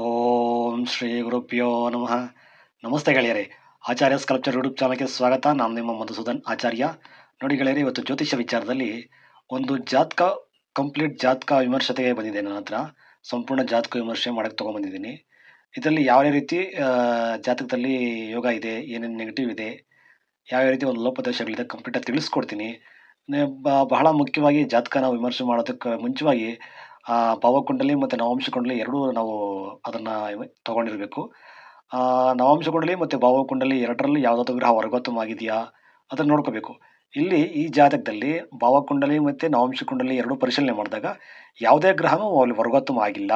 ಓಂ ಶ್ರೀ ಗುರುಪ್ಯೋ ನಮಃ. ನಮಸ್ತೆ ಗೆಳೆಯರೇ. ಆಚಾರ್ಯ ಸ್ಕಲ್ಪ್ಚರ್ ಯೂಟ್ಯೂಬ್ ಚಾನಲ್ಗೆ ಸ್ವಾಗತ. ನಾನು ನಿಮ್ಮ ಮಧುಸೂದನ್ ಆಚಾರ್ಯ. ನೋಡಿ ಗೆಳೆಯರೇ, ಇವತ್ತು ಜ್ಯೋತಿಷ್ಯ ವಿಚಾರದಲ್ಲಿ ಒಂದು ಜಾತಕ ಕಂಪ್ಲೀಟ್ ಜಾತಕ ವಿಮರ್ಶತೆಗೆ ಬಂದಿದೆ ನನ್ನ ಹತ್ರ. ಸಂಪೂರ್ಣ ಜಾತಕ ವಿಮರ್ಶೆ ಮಾಡಕ್ಕೆ ತೊಗೊಂಬಂದಿದ್ದೀನಿ ಇದರಲ್ಲಿ ಯಾವ ರೀತಿ ಜಾತಕದಲ್ಲಿ ಯೋಗ ಇದೆ, ಏನೇನು ನೆಗೆಟಿವ್ ಇದೆ, ಯಾವ ರೀತಿ ಒಂದು ಲೋಪದೋಷಗಳಿದೆ ಕಂಪ್ಲೀಟಾಗಿ ತಿಳಿಸ್ಕೊಡ್ತೀನಿ. ಬಹಳ ಮುಖ್ಯವಾಗಿ ಜಾತಕನ ವಿಮರ್ಶೆ ಮಾಡೋದಕ್ಕೆ ಮುಂಚೆವಾಗಿ ಆ, ಭಾವಕುಂಡಲಿ ಮತ್ತು ನವಾಂಶ ಕುಂಡಲಿ ಎರಡೂ ನಾವು ಅದನ್ನು ತಗೊಂಡಿರಬೇಕು. ನವಾಂಶ ಕುಂಡಲಿ ಮತ್ತು ಭಾವಕುಂಡಲಿ ಎರಡರಲ್ಲಿ ಯಾವುದಾದ್ರು ಗ್ರಹ ವರ್ಗೋತ್ತಮವಾಗಿದೆಯಾ ಅದನ್ನು ನೋಡ್ಕೋಬೇಕು. ಇಲ್ಲಿ ಈ ಜಾತಕದಲ್ಲಿ ಭಾವಕುಂಡಲಿ ಮತ್ತು ನವಾಂಶ ಕುಂಡಲಿ ಎರಡೂ ಪರಿಶೀಲನೆ ಮಾಡಿದಾಗ ಯಾವುದೇ ಗ್ರಹನೂ ಅಲ್ಲಿ ವರ್ಗೋತ್ತಮ ಆಗಿಲ್ಲ.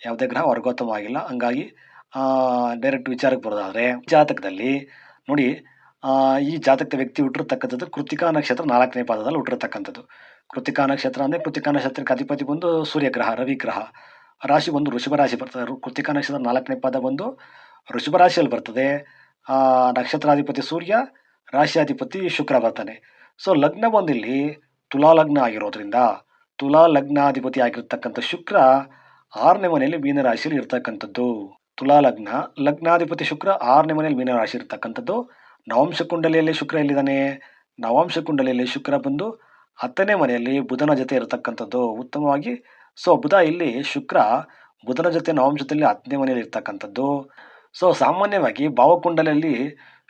ಯಾವುದೇ ಗ್ರಹ ವರ್ಗೋತ್ತಮ ಆಗಿಲ್ಲ. ಹಂಗಾಗಿ ಡೈರೆಕ್ಟ್ ವಿಚಾರಕ್ಕೆ ಬರೋದಾದರೆ ಜಾತಕದಲ್ಲಿ ನೋಡಿ ಈ ಜಾತಕದ ವ್ಯಕ್ತಿ ಹುಟ್ಟಿರ್ತಕ್ಕಂಥದ್ದು ಕೃತಿಕಾ ನಕ್ಷತ್ರ ನಾಲ್ಕನೇ ಪಾದದಲ್ಲಿ ಹುಟ್ಟಿರ್ತಕ್ಕಂಥದ್ದು. ಕೃತಿಕಾ ನಕ್ಷತ್ರ ಅಂದರೆ ಕೃತಿಕಾ ನಕ್ಷತ್ರಕ್ಕೆ ಅಧಿಪತಿ ಬಂದು ಸೂರ್ಯಗ್ರಹ ರವಿಗ್ರಹ ರಾಶಿ ಬಂದು ವೃಷಭ ರಾಶಿ ಬರ್ತದೆ. ಕೃತಿಕಾ ನಕ್ಷತ್ರ ನಾಲ್ಕನೇ ಪದ ಬಂದು ವೃಷಭ ರಾಶಿಯಲ್ಲಿ ಬರ್ತದೆ. ನಕ್ಷತ್ರಾಧಿಪತಿ ಸೂರ್ಯ, ರಾಶಿಯಾಧಿಪತಿ ಶುಕ್ರ ಬರ್ತಾನೆ. ಸೊ ಲಗ್ನ ಬಂದು ಇಲ್ಲಿ ತುಲಾ ಲಗ್ನ ಆಗಿರೋದ್ರಿಂದ, ತುಲಾ ಲಗ್ನಾಧಿಪತಿ ಆಗಿರ್ತಕ್ಕಂಥ ಶುಕ್ರ ಆರನೇ ಮನೆಯಲ್ಲಿ ಮೀನರಾಶಿಯಲ್ಲಿ ಇರ್ತಕ್ಕಂಥದ್ದು. ತುಲಾ ಲಗ್ನ, ಲಗ್ನಾಧಿಪತಿ ಶುಕ್ರ ಆರನೇ ಮನೆಯಲ್ಲಿ ಮೀನರಾಶಿ ಇರ್ತಕ್ಕಂಥದ್ದು. ನವಾಂಶ ಕುಂಡಲಿಯಲ್ಲಿ ಶುಕ್ರ ಎಲ್ಲಿದ್ದಾನೆ? ನವಾಂಶ ಕುಂಡಲಿಯಲ್ಲಿ ಶುಕ್ರ ಬಂದು ಹತ್ತನೇ ಮನೆಯಲ್ಲಿ ಬುಧನ ಜೊತೆ ಇರತಕ್ಕಂಥದ್ದು ಉತ್ತಮವಾಗಿ. ಸೊ ಬುಧ ಇಲ್ಲಿ ಶುಕ್ರ ಬುಧನ ಜೊತೆ ನವಾಂಶದಲ್ಲಿ ಹತ್ತನೇ ಮನೆಯಲ್ಲಿ ಇರ್ತಕ್ಕಂಥದ್ದು. ಸೊ ಸಾಮಾನ್ಯವಾಗಿ ಭಾವಕುಂಡಲಲ್ಲಿ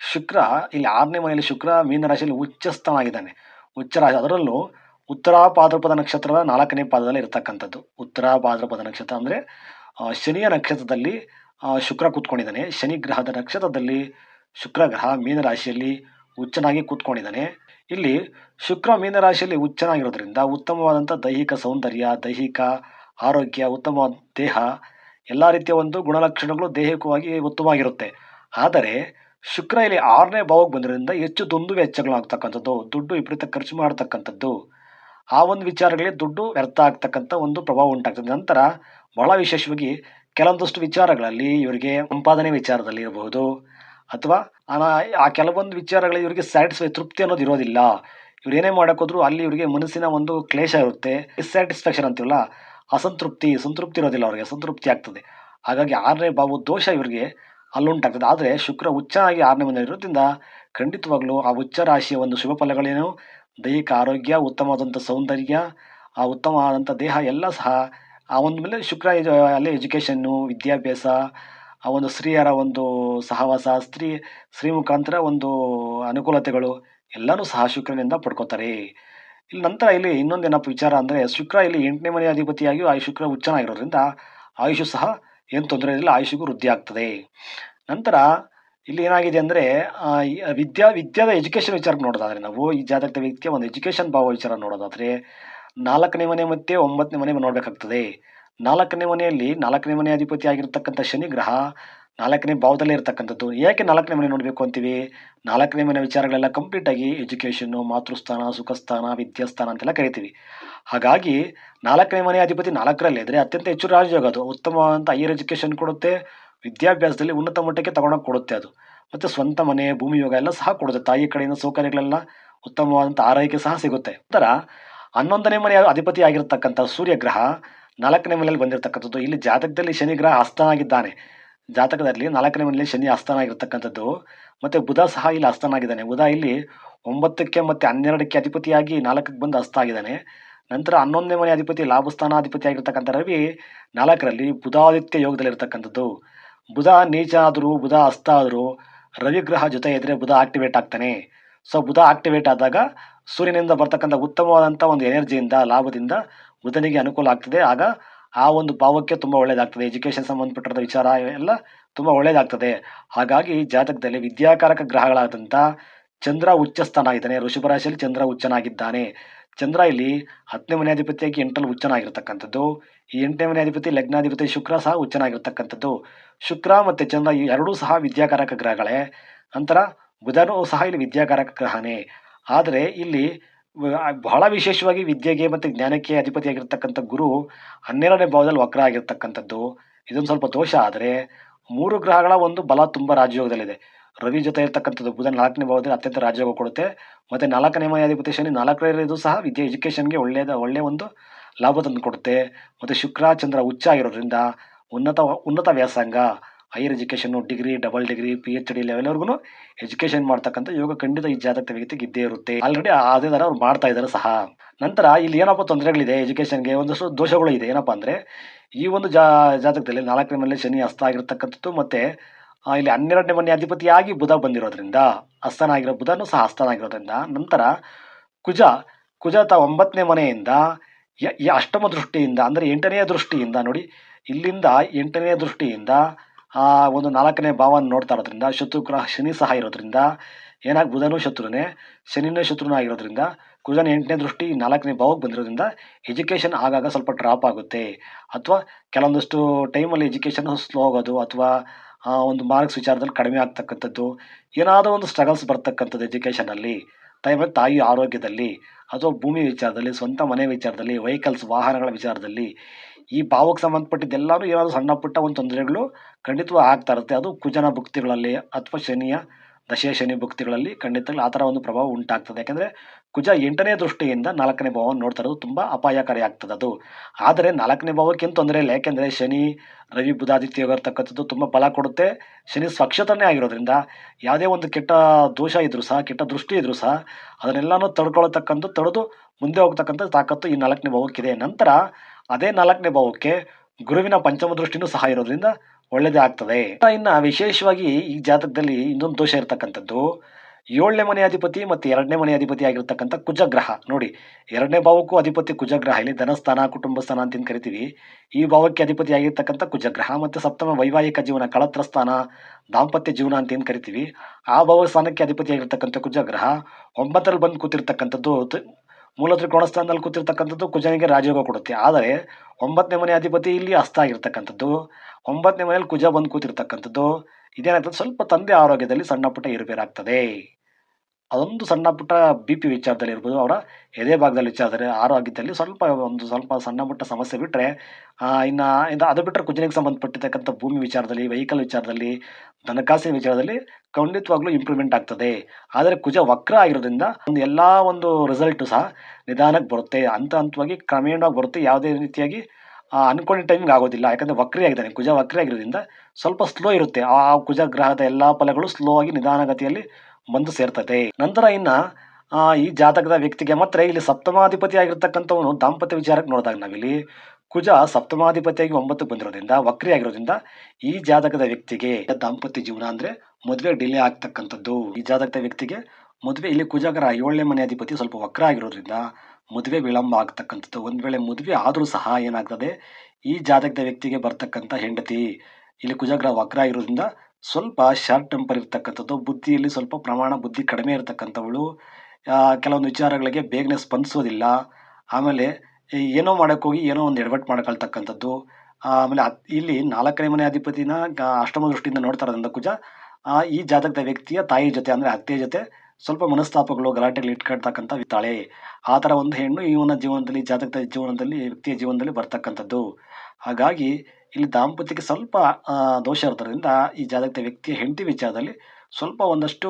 ಶುಕ್ರ, ಇಲ್ಲಿ ಆರನೇ ಮನೆಯಲ್ಲಿ ಶುಕ್ರ ಮೀನರಾಶಿಯಲ್ಲಿ ಉಚ್ಚ ಸ್ಥಾನ ಆಗಿದ್ದಾನೆ ಉಚ್ಚ ರಾಶಿ, ಅದರಲ್ಲೂ ಉತ್ತರ ಪಾದ್ರಪದ ನಕ್ಷತ್ರದ ನಾಲ್ಕನೇ ಪಾದದಲ್ಲಿ ಇರತಕ್ಕಂಥದ್ದು. ಉತ್ತರ ಪಾದ್ರಪದ ನಕ್ಷತ್ರ ಅಂದರೆ ಶನಿಯ ನಕ್ಷತ್ರದಲ್ಲಿ ಶುಕ್ರ ಕೂತ್ಕೊಂಡಿದ್ದಾನೆ. ಶನಿ ಗ್ರಹದ ನಕ್ಷತ್ರದಲ್ಲಿ ಶುಕ್ರ, ಗ್ರಹ ಮೀನರಾಶಿಯಲ್ಲಿ ಉಚ್ಚನಾಗಿ ಕೂತ್ಕೊಂಡಿದ್ದಾನೆ. ಇಲ್ಲಿ ಶುಕ್ರ ಮೀನರಾಶಿಯಲ್ಲಿ ಉಚ್ಚನಾಗಿರೋದ್ರಿಂದ ಉತ್ತಮವಾದಂಥ ದೈಹಿಕ ಸೌಂದರ್ಯ, ದೈಹಿಕ ಆರೋಗ್ಯ ಉತ್ತಮ ದೇಹ, ಎಲ್ಲ ರೀತಿಯ ಒಂದು ಗುಣಲಕ್ಷಣಗಳು ದೈಹಿಕವಾಗಿ ಉತ್ತಮವಾಗಿರುತ್ತೆ. ಆದರೆ ಶುಕ್ರ ಇಲ್ಲಿ ಆರನೇ ಭಾವಕ್ಕೆ ಬಂದಿರೋದ್ರಿಂದ ಹೆಚ್ಚು ದುಂದು ವೆಚ್ಚಗಳಾಗ್ತಕ್ಕಂಥದ್ದು, ದುಡ್ಡು ವಿಪರೀತ ಖರ್ಚು ಮಾಡ್ತಕ್ಕಂಥದ್ದು. ಆ ಒಂದು ವಿಚಾರಗಳಿಗೆ ದುಡ್ಡು ವ್ಯರ್ಥ ಆಗ್ತಕ್ಕಂಥ ಒಂದು ಪ್ರಭಾವ ಉಂಟಾಗ್ತದೆ. ನಂತರ ಬಹಳ ವಿಶೇಷವಾಗಿ ಕೆಲವೊಂದಷ್ಟು ವಿಚಾರಗಳಲ್ಲಿ ಇವರಿಗೆ ಸಂಪಾದನೆ ವಿಚಾರದಲ್ಲಿ ಇರಬಹುದು, ಅಥವಾ ಆ- ಆ ಕೆಲವೊಂದು ವಿಚಾರಗಳಲ್ಲಿ ಇವರಿಗೆ ಸ್ಯಾಟಿಸ್ಫೈ ತೃಪ್ತಿ ಅನ್ನೋದು ಇರೋದಿಲ್ಲ. ಇವ್ರು ಏನೇ ಮಾಡೋಕ್ಕೋದ್ರು ಅಲ್ಲಿ ಇವರಿಗೆ ಮನಸ್ಸಿನ ಒಂದು ಕ್ಲೇಶ ಇರುತ್ತೆ. ಡಿಸ್ಸ್ಯಾಟಿಸ್ಫ್ಯಾಕ್ಷನ್ ಅಂತೀವಲ್ಲ, ಅಸಂತೃಪ್ತಿ, ಸಂತೃಪ್ತಿ ಇರೋದಿಲ್ಲ ಅವರಿಗೆ, ಅಸಂತೃಪ್ತಿ ಆಗ್ತದೆ. ಹಾಗಾಗಿ ಆರನೇ ಭಾವ ದೋಷ ಇವರಿಗೆ ಅಲ್ಲುಂಟಾಗ್ತದೆ. ಆದರೆ ಶುಕ್ರ ಉಚ್ಚನಾಗಿ ಆರನೇ ಮನೆ ಇರೋದ್ರಿಂದ ಖಂಡಿತವಾಗ್ಲೂ ಆ ಉಚ್ಚ ರಾಶಿಯ ಒಂದು ಶುಭ ಫಲಗಳೇನು? ದೈಹಿಕ ಆರೋಗ್ಯ, ಉತ್ತಮವಾದಂಥ ಸೌಂದರ್ಯ, ಆ ಉತ್ತಮವಾದಂಥ ದೇಹ ಎಲ್ಲ ಸಹ, ಆ ಒಂದು ಮೇಲೆ ಶುಕ್ರ ಅಲ್ಲೇ ಎಜುಕೇಷನ್ನು ವಿದ್ಯಾಭ್ಯಾಸ ಆ ಒಂದು ಸ್ತ್ರೀಯರ ಒಂದು ಸಹವಾಸ, ಸ್ತ್ರೀ ಸ್ತ್ರೀ ಮುಖಾಂತರ ಒಂದು ಅನುಕೂಲತೆಗಳು ಎಲ್ಲನೂ ಸಹ ಶುಕ್ರನಿಂದ ಪಡ್ಕೋತಾರೆ. ಇಲ್ಲಿ ನಂತರ ಇಲ್ಲಿ ಇನ್ನೊಂದು ಏನಪ್ಪ ವಿಚಾರ ಅಂದರೆ ಶುಕ್ರ ಇಲ್ಲಿ ಎಂಟನೇ ಮನೆ ಅಧಿಪತಿಯಾಗಿಯೂ ಆ ಶುಕ್ರ ಉಚ್ಚನಾಗಿರೋದ್ರಿಂದ ಆಯುಷು ಸಹ ಏನು ತೊಂದರೆ ಇಲ್ಲ ಆಯುಷಿಗೂ ವೃದ್ಧಿ ಆಗ್ತದೆ. ನಂತರ ಇಲ್ಲಿ ಏನಾಗಿದೆ ಅಂದರೆ ವಿದ್ಯಾ, ವಿದ್ಯಾದ ಎಜುಕೇಷನ್ ವಿಚಾರಕ್ಕೆ ನೋಡೋದಾದರೆ ನಾವು, ಈ ಜಾತಕ ವ್ಯಕ್ತಿಯ ಒಂದು ಎಜುಕೇಷನ್ ಭಾವ ವಿಚಾರ ನೋಡೋದಾದರೆ ನಾಲ್ಕನೇ ಮನೆ ಮತ್ತು ಒಂಬತ್ತನೇ ಮನೆ ನೋಡಬೇಕಾಗ್ತದೆ. ನಾಲ್ಕನೇ ಮನೆಯಲ್ಲಿ ನಾಲ್ಕನೇ ಮನೆ ಅಧಿಪತಿ ಆಗಿರತಕ್ಕಂಥ ಶನಿ ಗ್ರಹ ನಾಲ್ಕನೇ ಭಾವದಲ್ಲೇ ಇರತಕ್ಕಂಥದ್ದು. ಏಕೆ ನಾಲ್ಕನೇ ಮನೆ ನೋಡಬೇಕು ಅಂತೀವಿ? ನಾಲ್ಕನೇ ಮನೆ ವಿಚಾರಗಳೆಲ್ಲ ಕಂಪ್ಲೀಟಾಗಿ ಎಜುಕೇಷನ್ನು ಮಾತೃಸ್ಥಾನ, ಸುಖಸ್ಥಾನ, ವಿದ್ಯಾಸ್ಥಾನ ಅಂತೆಲ್ಲ ಕರಿತೀವಿ. ಹಾಗಾಗಿ ನಾಲ್ಕನೇ ಮನೆ ಅಧಿಪತಿ ನಾಲ್ಕರಲ್ಲಿ ಇದ್ದರೆ ಅತ್ಯಂತ ಹೆಚ್ಚು ರಾಜಯೋಗ ಅದು. ಉತ್ತಮವಾದಂಥ ಹೈಯರ್ ಎಜುಕೇಷನ್ ಕೊಡುತ್ತೆ, ವಿದ್ಯಾಭ್ಯಾಸದಲ್ಲಿ ಉನ್ನತ ಮಟ್ಟಕ್ಕೆ ತಗೊಂಡೋಗಿ ಕೊಡುತ್ತೆ ಅದು. ಮತ್ತು ಸ್ವಂತ ಮನೆ, ಭೂಮಿ ಯೋಗ ಎಲ್ಲ ಸಹ ಕೊಡುತ್ತೆ. ತಾಯಿ ಕಡೆಯಿಂದ ಸೌಕರ್ಯಗಳೆಲ್ಲ ಉತ್ತಮವಾದಂಥ ಆರೈಕೆ ಸಹ ಸಿಗುತ್ತೆ. ನಂತರ ಹನ್ನೊಂದನೇ ಮನೆ ಅಧಿಪತಿ ಆಗಿರ್ತಕ್ಕಂಥ ಸೂರ್ಯಗ್ರಹ ನಾಲ್ಕನೇ ಮನೆಯಲ್ಲಿ ಬಂದಿರತಕ್ಕಂಥದ್ದು. ಇಲ್ಲಿ ಜಾತಕದಲ್ಲಿ ಶನಿ ಗ್ರಹ ಹಸ್ತನಾಗಿದ್ದಾನೆ ಜಾತಕದಲ್ಲಿ ನಾಲ್ಕನೇ ಮನೆಯಲ್ಲಿ ಶನಿ ಹಸ್ತನಾಗಿರ್ತಕ್ಕಂಥದ್ದು ಮತ್ತು ಬುಧ ಸಹ ಇಲ್ಲಿ ಹಸ್ತನಾಗಿದ್ದಾನೆ ಬುಧ ಇಲ್ಲಿ ಒಂಬತ್ತಕ್ಕೆ ಮತ್ತು ಹನ್ನೆರಡಕ್ಕೆ ಅಧಿಪತಿಯಾಗಿ ನಾಲ್ಕಕ್ಕೆ ಬಂದು ಅಸ್ತ ಆಗಿದ್ದಾನೆ ನಂತರ ಹನ್ನೊಂದನೇ ಮನೆ ಅಧಿಪತಿ ಲಾಭಸ್ಥಾನಾಧಿಪತಿ ಆಗಿರ್ತಕ್ಕಂಥ ರವಿ ನಾಲ್ಕರಲ್ಲಿ ಬುಧಾದಿತ್ಯ ಯೋಗದಲ್ಲಿ ಇರ್ತಕ್ಕಂಥದ್ದು ಬುಧ ನೀಚ ಆದರೂ ಬುಧ ಅಸ್ತ ಆದರೂ ರವಿ ಗ್ರಹ ಜೊತೆ ಇದ್ದರೆ ಬುಧ ಆಕ್ಟಿವೇಟ್ ಆಗ್ತಾನೆ. ಸೊ ಬುಧ ಆಕ್ಟಿವೇಟ್ ಆದಾಗ ಸೂರ್ಯನಿಂದ ಬರ್ತಕ್ಕಂಥ ಉತ್ತಮವಾದಂಥ ಒಂದು ಎನರ್ಜಿಯಿಂದ ಲಾಭದಿಂದ ಬುಧನಿಗೆ ಅನುಕೂಲ ಆಗ್ತದೆ. ಆಗ ಆ ಒಂದು ಭಾವಕ್ಕೆ ತುಂಬ ಒಳ್ಳೆಯದಾಗ್ತದೆ ಎಜುಕೇಷನ್ ಸಂಬಂಧಪಟ್ಟಿರೋ ವಿಚಾರ ಎಲ್ಲ ತುಂಬ ಒಳ್ಳೆಯದಾಗ್ತದೆ ಹಾಗಾಗಿ ಜಾತಕದಲ್ಲಿ ವಿದ್ಯಾಕಾರಕ ಗ್ರಹಗಳಾದಂಥ ಚಂದ್ರ ಉಚ್ಚ ಸ್ಥಾನ ಆಗಿದ್ದಾನೆ ಋಷಭ ರಾಶಿಯಲ್ಲಿ ಚಂದ್ರ ಉಚ್ಚನಾಗಿದ್ದಾನೆ. ಚಂದ್ರ ಇಲ್ಲಿ ಹತ್ತನೇ ಮನೆ ಅಧಿಪತಿಯಾಗಿ ಎಂಟರಲ್ಲಿ ಉಚ್ಚನಾಗಿರ್ತಕ್ಕಂಥದ್ದು. ಈ ಎಂಟನೇ ಮನೆ ಅಧಿಪತಿ ಲಗ್ನಾಧಿಪತಿ ಶುಕ್ರ ಸಹ ಉಚ್ಚನಾಗಿರ್ತಕ್ಕಂಥದ್ದು. ಶುಕ್ರ ಮತ್ತು ಚಂದ್ರ ಈ ಎರಡೂ ಸಹ ವಿದ್ಯಾಕಾರಕ ಗ್ರಹಗಳೇ. ನಂತರ ಬುಧನೂ ಸಹ ಇಲ್ಲಿ ವಿದ್ಯಾಕಾರಕ ಗ್ರಹನೇ. ಆದರೆ ಇಲ್ಲಿ ಬಹಳ ವಿಶೇಷವಾಗಿ ವಿದ್ಯೆಗೆ ಮತ್ತು ಜ್ಞಾನಕ್ಕೆ ಅಧಿಪತಿಯಾಗಿರ್ತಕ್ಕಂಥ ಗುರು ಹನ್ನೆರಡನೇ ಭಾವದಲ್ಲಿ ವಕ್ರ ಆಗಿರ್ತಕ್ಕಂಥದ್ದು ಇದೊಂದು ಸ್ವಲ್ಪ ದೋಷ, ಆದರೆ ಮೂರು ಗ್ರಹಗಳ ಒಂದು ಬಲ ತುಂಬ ರಾಜಯೋಗದಲ್ಲಿದೆ. ರವಿ ಜೊತೆ ಇರ್ತಕ್ಕಂಥದ್ದು ಬುಧ ನಾಲ್ಕನೇ ಭಾವದಲ್ಲಿ ಅತ್ಯಂತ ರಾಜಯೋಗ ಕೊಡುತ್ತೆ. ಮತ್ತು ನಾಲ್ಕನೇ ಮನೆ ಅಧಿಪತಿ ಶನಿ ನಾಲ್ಕನೇದು ಸಹ ವಿದ್ಯೆ ಎಜುಕೇಷನ್ಗೆ ಒಳ್ಳೆಯದ, ಒಳ್ಳೆಯ ಒಂದು ಲಾಭ ತಂದು ಕೊಡುತ್ತೆ. ಮತ್ತು ಶುಕ್ರ, ಚಂದ್ರ ಉಚ್ಚ ಆಗಿರೋದ್ರಿಂದ ಉನ್ನತ ಉನ್ನತ ವ್ಯಾಸಂಗ higher education degree double degree P H D ಲೆವೆಲ್ವರೆಗೂ education ಮಾಡ್ತಕ್ಕಂಥ ಯೋಗ ಖಂಡಿತ ಈ ಜಾತಕ ವ್ಯಕ್ತಿಗೆ ಇದ್ದೇ ಇರುತ್ತೆ. ಆಲ್ರೆಡಿ ಅದೇ ಥರ ಅವ್ರು ಮಾಡ್ತಾ ಇದ್ದಾರೆ ಸಹ. ನಂತರ ಇಲ್ಲಿ ಏನಪ್ಪ ತೊಂದರೆಗಳಿದೆ ಎಜುಕೇಷನ್ಗೆ ಒಂದಷ್ಟು ದೋಷಗಳು ಇದೆ. ಏನಪ್ಪ ಅಂದರೆ ಈ ಒಂದು ಜಾ ಜಾತಕದಲ್ಲಿ ನಾಲ್ಕನೇ ಮನೆ ಶನಿ ಅಸ್ತ ಆಗಿರ್ತಕ್ಕಂಥದ್ದು ಮತ್ತು ಇಲ್ಲಿ ಹನ್ನೆರಡನೇ ಮನೆ ಅಧಿಪತಿಯಾಗಿ ಬುಧ ಬಂದಿರೋದ್ರಿಂದ ಹಸ್ತನಾಗಿರೋ ಬುಧನೂ ಸಹ ಹಸ್ತನಾಗಿರೋದ್ರಿಂದ ನಂತರ ಕುಜ ಕುಜ ತ ಒಂಬತ್ತನೇ ಮನೆಯಿಂದ ಅಷ್ಟಮ ದೃಷ್ಟಿಯಿಂದ, ಅಂದರೆ ಎಂಟನೆಯ ದೃಷ್ಟಿಯಿಂದ ನೋಡಿ, ಇಲ್ಲಿಂದ ಎಂಟನೆಯ ದೃಷ್ಟಿಯಿಂದ ಆ ಒಂದು ನಾಲ್ಕನೇ ಭಾವವನ್ನು ನೋಡ್ತಾ ಇರೋದ್ರಿಂದ, ಶತ್ರುಗ್ರಹ ಶನಿ ಸಹ ಇರೋದ್ರಿಂದ ಏನಾಗಿ ಬುಧನು ಶತ್ರುನೇ, ಶನಿನೂ ಶತ್ರುನೂ ಆಗಿರೋದ್ರಿಂದ, ಕುಜನ ಎಂಟನೇ ದೃಷ್ಟಿ ನಾಲ್ಕನೇ ಭಾವಕ್ಕೆ ಬಂದಿರೋದ್ರಿಂದ ಎಜುಕೇಷನ್ ಆಗಾಗ ಸ್ವಲ್ಪ ಡ್ರಾಪ್ ಆಗುತ್ತೆ. ಅಥವಾ ಕೆಲವೊಂದಷ್ಟು ಟೈಮಲ್ಲಿ ಎಜುಕೇಷನ್ ಸ್ಲೋ ಆಗೋದು, ಅಥವಾ ಒಂದು ಮಾರ್ಕ್ಸ್ ವಿಚಾರದಲ್ಲಿ ಕಡಿಮೆ ಆಗ್ತಕ್ಕಂಥದ್ದು ಏನಾದರೂ ಒಂದು ಸ್ಟ್ರಗಲ್ಸ್ ಬರ್ತಕ್ಕಂಥದ್ದು ಎಜುಕೇಷನಲ್ಲಿ ಟೈಮಲ್ಲಿ ತಾಯಿ ಆರೋಗ್ಯದಲ್ಲಿ ಅಥವಾ ಭೂಮಿ ವಿಚಾರದಲ್ಲಿ, ಸ್ವಂತ ಮನೆ ವಿಚಾರದಲ್ಲಿ ವೆಹಿಕಲ್ಸ್ ವಾಹನಗಳ ವಿಚಾರದಲ್ಲಿ, ಈ ಭಾವಕ್ಕೆ ಸಂಬಂಧಪಟ್ಟಿದ್ದೆಲ್ಲರೂ ಏನಾದರೂ ಸಣ್ಣ ಪುಟ್ಟ ಒಂದು ತೊಂದರೆಗಳು ಖಂಡಿತವಾಗಿ ಆಗ್ತಾ ಇರುತ್ತೆ. ಅದು ಕುಜನ ಭುಕ್ತಿಗಳಲ್ಲಿ ಅಥವಾ ಶನಿಯ ದಶೆ ಶನಿ ಭಕ್ತಿಗಳಲ್ಲಿ ಖಂಡಿತಗಳು ಆ ಥರ ಒಂದು ಪ್ರಭಾವ ಉಂಟಾಗ್ತದೆ. ಯಾಕೆಂದರೆ ಕುಜ ಎಂಟನೇ ದೃಷ್ಟಿಯಿಂದ ನಾಲ್ಕನೇ ಭಾವವನ್ನು ನೋಡ್ತಾ ಇರೋದು ತುಂಬ ಅಪಾಯಕಾರಿ ಆಗ್ತದೆ ಅದು. ಆದರೆ ನಾಲ್ಕನೇ ಭಾವಕ್ಕೆ ತೊಂದರೆ ಇಲ್ಲ. ಯಾಕೆಂದರೆ ಶನಿ, ರವಿ ಬುಧಾದಿತ್ಯ ಇರತಕ್ಕಂಥದ್ದು ತುಂಬ ಬಲ ಕೊಡುತ್ತೆ. ಶನಿ ಸ್ವಕ್ಷತನೇ ಆಗಿರೋದ್ರಿಂದ ಯಾವುದೇ ಒಂದು ಕೆಟ್ಟ ದೋಷ ಇದ್ರೂ ಸಹ, ಕೆಟ್ಟ ದೃಷ್ಟಿ ಇದ್ರೂ ಸಹ ಅದನ್ನೆಲ್ಲನೂ ತಡ್ಕೊಳ್ತಕ್ಕಂಥ ತಡೆದು ಮುಂದೆ ಹೋಗ್ತಕ್ಕಂಥ ತಾಕತ್ತು ಈ ನಾಲ್ಕನೇ ಭಾವಕ್ಕಿದೆ. ನಂತರ ಅದೇ ನಾಲ್ಕನೇ ಭಾವಕ್ಕೆ ಗುರುವಿನ ಪಂಚಮ ದೃಷ್ಟಿನೂ ಸಹ ಇರೋದ್ರಿಂದ ಒಳ್ಳೆಯದೇ ಆಗ್ತದೆ. ಇನ್ನು ವಿಶೇಷವಾಗಿ ಈ ಜಾತಕದಲ್ಲಿ ಇನ್ನೊಂದು ದೋಷ ಇರತಕ್ಕಂಥದ್ದು, ಏಳನೇ ಮನೆ ಅಧಿಪತಿ ಮತ್ತು ಎರಡನೇ ಮನೆ ಅಧಿಪತಿ ಆಗಿರ್ತಕ್ಕಂಥ ಕುಜಗ್ರಹ. ನೋಡಿ, ಎರಡನೇ ಭಾವಕ್ಕೂ ಅಧಿಪತಿ ಕುಜಗ್ರಹ. ಇಲ್ಲಿ ಧನಸ್ಥಾನ ಕುಟುಂಬ ಸ್ಥಾನ ಅಂತ ಕರಿತೀವಿ. ಈ ಭಾವಕ್ಕೆ ಅಧಿಪತಿ ಆಗಿರ್ತಕ್ಕಂಥ ಕುಜಗ್ರಹ ಮತ್ತು ಸಪ್ತಮ ವೈವಾಹಿಕ ಜೀವನ, ಕಳತ್ರ ಸ್ಥಾನ, ದಾಂಪತ್ಯ ಜೀವನ ಅಂತ ಏನು ಕರಿತೀವಿ. ಆ ಭಾವ ಸ್ಥಾನಕ್ಕೆ ಅಧಿಪತಿ ಆಗಿರ್ತಕ್ಕಂಥ ಕುಜಗ್ರಹ. ಒಂಬತ್ತರಲ್ಲಿ ಬಂದು ಕೂತಿರ್ತಕ್ಕಂಥದ್ದು ಮೂಲ ತ್ರಿಕೋಣ ಸ್ಥಾನದಲ್ಲಿ ಕೂತಿರ್ತಕ್ಕಂಥದ್ದು ಕುಜನಿಗೆ ರಾಜಯೋಗ ಕೊಡುತ್ತೆ. ಆದರೆ ಒಂಬತ್ತನೇ ಮನೆ ಅಧಿಪತಿ ಇಲ್ಲಿ ಹಸ್ತ ಆಗಿರ್ತಕ್ಕಂಥದ್ದು. ಒಂಬತ್ತನೇ ಮನೆಯಲ್ಲಿ ಕುಜ ಬಂದು ಕೂತಿರ್ತಕ್ಕಂಥದ್ದು. ಇದೇನಾಗ್ತದೆ? ಸ್ವಲ್ಪ ತಂದೆ ಆರೋಗ್ಯದಲ್ಲಿ ಸಣ್ಣ ಪುಟ್ಟ ಏರುಪೇರಾಗ್ತದೆ. ಅದೊಂದು ಸಣ್ಣ ಪುಟ್ಟ ಬಿ ಪಿ ವಿಚಾರದಲ್ಲಿ ಇರ್ಬೋದು, ಅವರ ಎದೆ ಭಾಗದಲ್ಲಿ ವಿಚಾರದಲ್ಲಿ ಆರೋಗ್ಯದಲ್ಲಿ ಸ್ವಲ್ಪ ಒಂದು ಸ್ವಲ್ಪ ಸಣ್ಣ ಪುಟ್ಟ ಸಮಸ್ಯೆ ಬಿಟ್ಟರೆ ಇನ್ನು ಇದು ಅದು ಬಿಟ್ಟರೆ ಕುಜನಿಗೆ ಸಂಬಂಧಪಟ್ಟಿರ್ತಕ್ಕಂಥ ಭೂಮಿ ವಿಚಾರದಲ್ಲಿ ವೆಹಿಕಲ್ ವಿಚಾರದಲ್ಲಿ ಹಣಕಾಸಿನ ವಿಚಾರದಲ್ಲಿ ಖಂಡಿತವಾಗ್ಲೂ ಇಂಪ್ರೂವ್ಮೆಂಟ್ ಆಗ್ತದೆ. ಆದರೆ ಕುಜ ವಕ್ರ ಆಗಿರೋದ್ರಿಂದ ಒಂದು ಎಲ್ಲ ಒಂದು ರಿಸಲ್ಟು ಸಹ ನಿಧಾನಕ್ಕೆ ಬರುತ್ತೆ. ಹಂತ ಹಂತವಾಗಿ ಕ್ರಮೇಣವಾಗಿ ಬರುತ್ತೆ. ಯಾವುದೇ ರೀತಿಯಾಗಿ ಅನ್ಕೊಂಡ ಟೈಮಿಗೆ ಆಗೋದಿಲ್ಲ. ಯಾಕಂದರೆ ವಕ್ರಿ ಆಗಿದ್ದಾನೆ. ಕುಜ ವಕ್ರಿ ಆಗಿರೋದ್ರಿಂದ ಸ್ವಲ್ಪ ಸ್ಲೋ ಇರುತ್ತೆ. ಆ ಕುಜ ಗ್ರಹದ ಎಲ್ಲ ಫಲಗಳು ಸ್ಲೋ ಆಗಿ ನಿಧಾನಗತಿಯಲ್ಲಿ ಬಂದು ಸೇರ್ತದೆ. ನಂತರ ಇನ್ನ ಈ ಜಾತಕದ ವ್ಯಕ್ತಿಗೆ ಮಾತ್ರ ಇಲ್ಲಿ ಸಪ್ತಮಾಧಿಪತಿ ಆಗಿರ್ತಕ್ಕಂಥವನು ದಾಂಪತ್ಯ ವಿಚಾರಕ್ಕೆ ನೋಡಿದಾಗ ನಾವಿಲ್ಲಿ ಕುಜ ಸಪ್ತಮಾಧಿಪತಿಯಾಗಿ ಒಂಬತ್ತು ಬಂದಿರೋದ್ರಿಂದ, ವಕ್ರಿ ಆಗಿರೋದ್ರಿಂದ ಈ ಜಾತಕದ ವ್ಯಕ್ತಿಗೆ ದಾಂಪತ್ಯ ಜೀವನ ಅಂದ್ರೆ ಮದುವೆ ಡಿಲೇ ಆಗ್ತಕ್ಕಂಥದ್ದು. ಈ ಜಾತಕದ ವ್ಯಕ್ತಿಗೆ ಮದುವೆ, ಇಲ್ಲಿ ಕುಜಾಗರ ಏಳನೇ ಮನೆ ಅಧಿಪತಿ ಸ್ವಲ್ಪ ವಕ್ರ ಆಗಿರೋದ್ರಿಂದ ಮದುವೆ ವಿಳಂಬ ಆಗ್ತಕ್ಕಂಥದ್ದು. ಒಂದು ವೇಳೆ ಮದುವೆ ಆದರೂ ಸಹ ಏನಾಗ್ತದೆ, ಈ ಜಾತಕದ ವ್ಯಕ್ತಿಗೆ ಬರ್ತಕ್ಕಂಥ ಹೆಂಡತಿ, ಇಲ್ಲಿ ಕುಜಗ್ರಹ ವಕ್ರ ಆಗಿರೋದ್ರಿಂದ ಸ್ವಲ್ಪ ಶಾರ್ಟ್ ಟೆಂಪರ್ ಇರ್ತಕ್ಕಂಥದ್ದು, ಬುದ್ಧಿಯಲ್ಲಿ ಸ್ವಲ್ಪ ಪ್ರಮಾಣ ಬುದ್ಧಿ ಕಡಿಮೆ ಇರತಕ್ಕಂಥವಳು ಕೆಲವೊಂದು ವಿಚಾರಗಳಿಗೆ ಬೇಗನೆ ಸ್ಪಂದಿಸೋದಿಲ್ಲ ಆಮೇಲೆ ಏನೋ ಮಾಡೋಕ್ಕೋಗಿ ಏನೋ ಒಂದು ಎಡವಟ್ಟು ಮಾಡ್ಕೊಳ್ತಕ್ಕಂಥದ್ದು. ಆಮೇಲೆ ಇಲ್ಲಿ ನಾಲ್ಕನೇ ಮನೆ ಅಧಿಪತಿನ ಅಷ್ಟಮ ದೃಷ್ಟಿಯಿಂದ ನೋಡ್ತಾ ಇರೋದ್ರಿಂದ ಕುಜ ಈ ಜಾತಕದ ವ್ಯಕ್ತಿಯ ತಾಯಿ ಜೊತೆ ಅಂದರೆ ಅತ್ತೆ ಜೊತೆ ಸ್ವಲ್ಪ ಮನಸ್ತಾಪಗಳು, ಗಲಾಟೆಗಳು ಇಟ್ಕೊಳ್ತಕ್ಕಂಥ ತಾಳೆ. ಆ ಥರ ಒಂದು ಹೆಣ್ಣು ಇವನ ಜೀವನದಲ್ಲಿ, ಜಾತಕದ ಜೀವನದಲ್ಲಿ, ವ್ಯಕ್ತಿಯ ಜೀವನದಲ್ಲಿ ಬರ್ತಕ್ಕಂಥದ್ದು. ಹಾಗಾಗಿ ಇಲ್ಲಿ ದಾಂಪತ್ಯಕ್ಕೆ ಸ್ವಲ್ಪ ದೋಷ ಇರೋದ್ರಿಂದ ಈ ಜಾತಕದ ವ್ಯಕ್ತಿಯ ಹೆಂಡತಿ ವಿಚಾರದಲ್ಲಿ ಸ್ವಲ್ಪ ಒಂದಷ್ಟು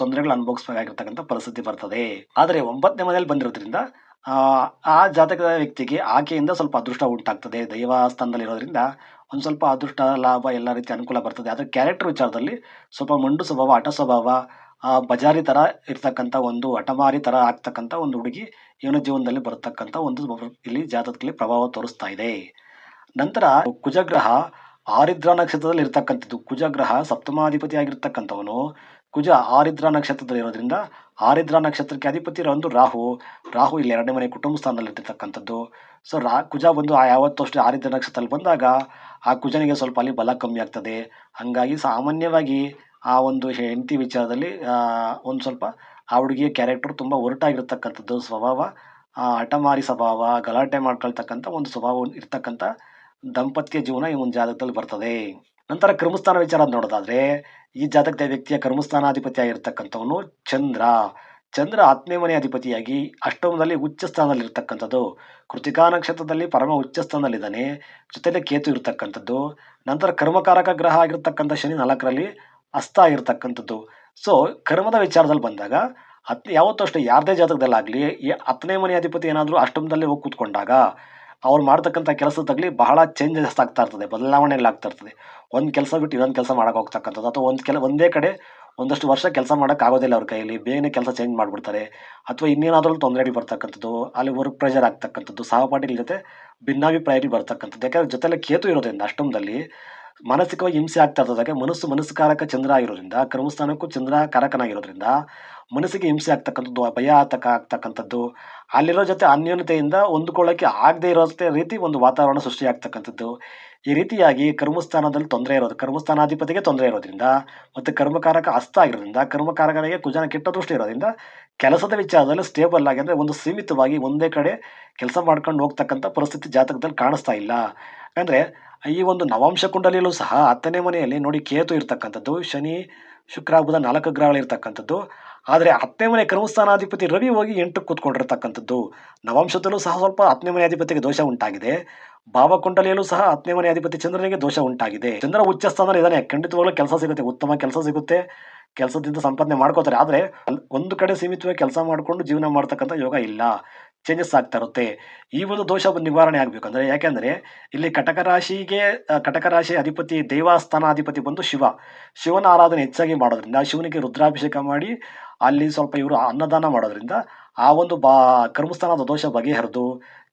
ತೊಂದರೆಗಳು ಅನುಭವಿಸಬೇಕಾಗಿರ್ತಕ್ಕಂಥ ಪರಿಸ್ಥಿತಿ ಬರ್ತದೆ. ಆದರೆ ಒಂಬತ್ತನೇ ಮನೆಯಲ್ಲಿ ಬಂದಿರೋದ್ರಿಂದ ಆ, ಜಾತಕದ ವ್ಯಕ್ತಿಗೆ ಆಕೆಯಿಂದ ಸ್ವಲ್ಪ ಅದೃಷ್ಟ ಉಂಟಾಗ್ತದೆ. ದೈವ ಸ್ಥಾನದಲ್ಲಿ ಇರೋದ್ರಿಂದ ಒಂದು ಸ್ವಲ್ಪ ಅದೃಷ್ಟ ಲಾಭ ಎಲ್ಲ ರೀತಿ ಅನುಕೂಲ ಬರ್ತದೆ. ಆದರೆ ಕ್ಯಾರೆಕ್ಟರ್ ವಿಚಾರದಲ್ಲಿ ಸ್ವಲ್ಪ ಮಂಡು ಸ್ವಭಾವ ಹಠ ಸ್ವಭಾವ ಬಜಾರಿ ಥರ ಇರ್ತಕ್ಕಂಥ ಒಂದು ಹಠಮಾರಿ ಥರ ಆಗ್ತಕ್ಕಂಥ ಒಂದು ಹುಡುಗಿ ಇವನ ಜೀವನದಲ್ಲಿ ಬರತಕ್ಕಂಥ ಒಂದು ಇಲ್ಲಿ ಜಾತಕದಲ್ಲಿ ಪ್ರಭಾವ ತೋರಿಸ್ತಾ ಇದೆ. ನಂತರ ಕುಜಗ್ರಹ ಆರಿದ್ರ ನಕ್ಷತ್ರದಲ್ಲಿ ಇರ್ತಕ್ಕಂಥದ್ದು ಕುಜಗ್ರಹ ಸಪ್ತಮಾಧಿಪತಿ ಆಗಿರ್ತಕ್ಕಂಥವನು ಕುಜ ಆರಿದ್ರ ನಕ್ಷತ್ರದಲ್ಲಿ ಇರೋದ್ರಿಂದ ಆರಿದ್ರ ನಕ್ಷತ್ರಕ್ಕೆ ಅಧಿಪತಿ ಇರೋ ಒಂದು ರಾಹು. ರಾಹು ಇಲ್ಲಿ ಎರಡನೇ ಮನೆ ಕುಟುಂಬ ಸ್ಥಾನದಲ್ಲಿ ಇರ್ತಕ್ಕಂಥದ್ದು ಸೊ ರಾ ಕುಜ ಬಂದು ಆ ಯಾವತ್ತೂ ಅಷ್ಟೇ ಆರಿದ್ರ ನಕ್ಷತ್ರದಲ್ಲಿ ಬಂದಾಗ ಆ ಕುಜನಿಗೆ ಸ್ವಲ್ಪ ಅಲ್ಲಿ ಬಲ ಕಮ್ಮಿ ಆಗ್ತದೆ. ಹಾಗಾಗಿ ಸಾಮಾನ್ಯವಾಗಿ ಆ ಒಂದು ಹೆಂಡತಿ ವಿಚಾರದಲ್ಲಿ ಒಂದು ಸ್ವಲ್ಪ ಆ ಹುಡುಗಿಯ ಕ್ಯಾರೆಕ್ಟರ್ ತುಂಬ ಒರಟಾಗಿರ್ತಕ್ಕಂಥದ್ದು. ಸ್ವಭಾವ ಆ, ಹಠಮಾರಿ ಸ್ವಭಾವ ಗಲಾಟೆ ಮಾಡ್ಕೊಳ್ತಕ್ಕಂಥ ಒಂದು ಸ್ವಭಾವ ಇರ್ತಕ್ಕಂಥ ದಾಂಪತ್ಯ ಜೀವನ ಈ ಒಂದು ಜಾತಕದಲ್ಲಿ ಬರ್ತದೆ. ನಂತರ ಕರ್ಮಸ್ಥಾನ ವಿಚಾರ ನೋಡೋದಾದ್ರೆ, ಈ ಜಾತಕದ ವ್ಯಕ್ತಿಯ ಕರ್ಮಸ್ಥಾನಾಧಿಪತಿ ಆಗಿರ್ತಕ್ಕಂಥವನು ಚಂದ್ರ. ಚಂದ್ರ ಹತ್ತನೇ ಮನೆ ಅಧಿಪತಿಯಾಗಿ ಅಷ್ಟಮದಲ್ಲಿ ಉಚ್ಚ ಸ್ಥಾನದಲ್ಲಿ ಇರತಕ್ಕಂಥದ್ದು ಕೃತಿಕಾ ನಕ್ಷತ್ರದಲ್ಲಿ ಪರಮ ಉಚ್ಚ ಸ್ಥಾನದಲ್ಲಿದ್ದಾನೆ. ಜೊತೆಯಲ್ಲಿ ಕೇತು ಇರತಕ್ಕಂಥದ್ದು. ನಂತರ ಕರ್ಮಕಾರಕ ಗ್ರಹ ಆಗಿರ್ತಕ್ಕಂಥ ಶನಿ ನಾಲ್ಕರಲ್ಲಿ ಅಸ್ತ ಆಗಿರ್ತಕ್ಕಂಥದ್ದು. ಸೊ ಕರ್ಮದ ವಿಚಾರದಲ್ಲಿ ಬಂದಾಗ ಹತ್ ಯಾವತ್ತೂ ಅಷ್ಟೇ ಯಾರದೇ ಜಾತಕದಲ್ಲಾಗಲಿ ಹತ್ತನೇ ಮನೆ ಅಧಿಪತಿ ಏನಾದರೂ ಅಷ್ಟಮದಲ್ಲಿ ಹೋಗಿ ಕೂತ್ಕೊಂಡಾಗ ಅವ್ರು ಮಾಡ್ತಕ್ಕಂಥ ಕೆಲಸದಾಗಲಿ ಬಹಳ ಚೇಂಜಸ್ ಆಗ್ತಾ ಇರ್ತದೆ ಬದಲಾವಣೆಗಳಾಗ್ತಾ ಇರ್ತದೆ. ಒಂದು ಕೆಲಸ ಬಿಟ್ಟು ಇನ್ನೊಂದು ಕೆಲಸ ಮಾಡೋಕೆ ಹೋಗ್ತಕ್ಕಂಥದ್ದು. ಅಥವಾ ಒಂದು ಕೆಲ, ಒಂದೇ ಕಡೆ ಒಂದಷ್ಟು ವರ್ಷ ಕೆಲಸ ಮಾಡೋಕೆ ಆಗೋದಿಲ್ಲ ಅವ್ರ ಕೈಯಲ್ಲಿ, ಬೇಗನೆ ಕೆಲಸ ಚೇಂಜ್ ಮಾಡಿಬಿಡ್ತಾರೆ. ಅಥವಾ ಇನ್ನೇನಾದರೂ ತೊಂದರೆಗಳು ಬರ್ತಕ್ಕಂಥದ್ದು, ಅಲ್ಲಿ ವರ್ಕ್ ಪ್ರೆಷರ್ ಆಗ್ತಕ್ಕಂಥದ್ದು, ಸಹಪಾಠಿಗಳ ಜೊತೆ ಭಿನ್ನಾಭಿಪ್ರಾಯಗಳು ಬರ್ತಕ್ಕಂಥದ್ದು. ಯಾಕಂದರೆ ಜೊತೆಲೆ ಕೇತು ಇರೋದ್ರಿಂದ ಅಷ್ಟಮದಲ್ಲಿ ಮಾನಸಿಕವಾಗಿ ಹಿಂಸೆ ಆಗ್ತಾ ಇರ್ತದಾಗ ಮನಸ್ಸು ಮನಸ್ಸುಕಾರಕ ಚಂದ್ರ ಆಗಿರೋದ್ರಿಂದ, ಕರ್ಮಸ್ಥಾನಕ್ಕೂ ಚಂದ್ರ ಕಾರಕನಾಗಿರೋದ್ರಿಂದ ಮನಸ್ಸಿಗೆ ಹಿಂಸೆ ಆಗ್ತಕ್ಕಂಥದ್ದು, ಭಯ ಆತಕ ಆಗ್ತಕ್ಕಂಥದ್ದು, ಅಲ್ಲಿರೋ ಜೊತೆ ಅನ್ಯೋನ್ಯತೆಯಿಂದ ಹೊಂದ್ಕೊಳ್ಳೋಕೆ ಆಗದೆ ಇರೋ ರೀತಿ ಒಂದು ವಾತಾವರಣ ಸೃಷ್ಟಿ ಆಗ್ತಕ್ಕಂಥದ್ದು. ಈ ರೀತಿಯಾಗಿ ಕರ್ಮಸ್ಥಾನದಲ್ಲಿ ತೊಂದರೆ ಇರೋದು, ಕರ್ಮಸ್ಥಾನಾಧಿಪತಿಗೆ ತೊಂದರೆ ಇರೋದ್ರಿಂದ ಮತ್ತು ಕರ್ಮಕಾರಕ ಹಸ್ತ ಆಗಿರೋದ್ರಿಂದ, ಕರ್ಮಕಾರಕನಿಗೆ ಕುಜನ ಕೆಟ್ಟ ದೃಷ್ಟಿ ಇರೋದ್ರಿಂದ ಕೆಲಸದ ವಿಚಾರದಲ್ಲಿ ಸ್ಟೇಬಲ್ ಆಗಿ ಅಂದರೆ ಒಂದು ಸೀಮಿತವಾಗಿ ಒಂದೇ ಕಡೆ ಕೆಲಸ ಮಾಡ್ಕೊಂಡು ಹೋಗ್ತಕ್ಕಂಥ ಪರಿಸ್ಥಿತಿ ಜಾತಕದಲ್ಲಿ ಕಾಣಿಸ್ತಾ ಇಲ್ಲ. ಅಂದರೆ ಈ ಒಂದು ನವಾಂಶ ಕುಂಡಲಿಯಲ್ಲೂ ಸಹ ಹತ್ತನೇ ಮನೆಯಲ್ಲಿ ನೋಡಿ ಕೇತು ಇರ್ತಕ್ಕಂಥದ್ದು, ಶನಿ, ಶುಕ್ರ, ಬುಧ ನಾಲ್ಕು ಗ್ರಹಗಳು ಇರ್ತಕ್ಕಂಥದ್ದು. ಆದರೆ ಹತ್ತನೇ ಮನೆ ಕರ್ಮಸ್ಥಾನಾಧಿಪತಿ ರವಿ ಹೋಗಿ ಎಂಟು ಕೂತ್ಕೊಂಡಿರ್ತಕ್ಕಂಥದ್ದು. ನವಾಂಶದಲ್ಲೂ ಸಹ ಸ್ವಲ್ಪ ಹತ್ತನೇ ಮನೆ ಅಧಿಪತಿಗೆ ದೋಷ ಉಂಟಾಗಿದೆ. ಭಾವಕುಂಡಲಿಯಲ್ಲೂ ಸಹ ಹತ್ತನೇ ಮನೆ ಅಧಿಪತಿ ಚಂದ್ರನಿಗೆ ದೋಷ ಉಂಟಾಗಿದೆ. ಚಂದ್ರ ಉಚ್ಚ ಸ್ಥಾನದಲ್ಲಿ ಇದ್ದಾನೆ ಖಂಡಿತವಾಗ್ಲೂ ಕೆಲಸ ಸಿಗುತ್ತೆ. ಉತ್ತಮ ಕೆಲಸ ಸಿಗುತ್ತೆ. ಕೆಲಸದಿಂದ ಸಂಪಾದನೆ ಮಾಡ್ಕೋತಾರೆ. ಆದರೆ ಒಂದು ಕಡೆ ಸೀಮಿತವಾಗಿ ಕೆಲಸ ಮಾಡಿಕೊಂಡು ಜೀವನ ಮಾಡ್ತಕ್ಕಂಥ ಯೋಗ ಇಲ್ಲ. ಚೇಂಜಸ್ ಆಗ್ತಾ ಇರುತ್ತೆ. ಈ ಒಂದು ದೋಷ ನಿವಾರಣೆ ಆಗಬೇಕು ಅಂದರೆ ಯಾಕೆಂದರೆ ಇಲ್ಲಿ ಕಟಕ ರಾಶಿಗೆ ಕಟಕ ರಾಶಿ ಅಧಿಪತಿ ದೇವಸ್ಥಾನ ಅಧಿಪತಿ ಬಂದು ಶಿವ. ಶಿವನ ಆರಾಧನೆ ಹೆಚ್ಚಾಗಿ ಮಾಡೋದ್ರಿಂದ ಶಿವನಿಗೆ ರುದ್ರಾಭಿಷೇಕ ಮಾಡಿ ಅಲ್ಲಿ ಸ್ವಲ್ಪ ಇವರು ಅನ್ನದಾನ ಮಾಡೋದ್ರಿಂದ ಆ ಒಂದು ಬಾ, ಕರ್ಮಸ್ಥಾನದ ದೋಷ ಬಗೆಹರಿದು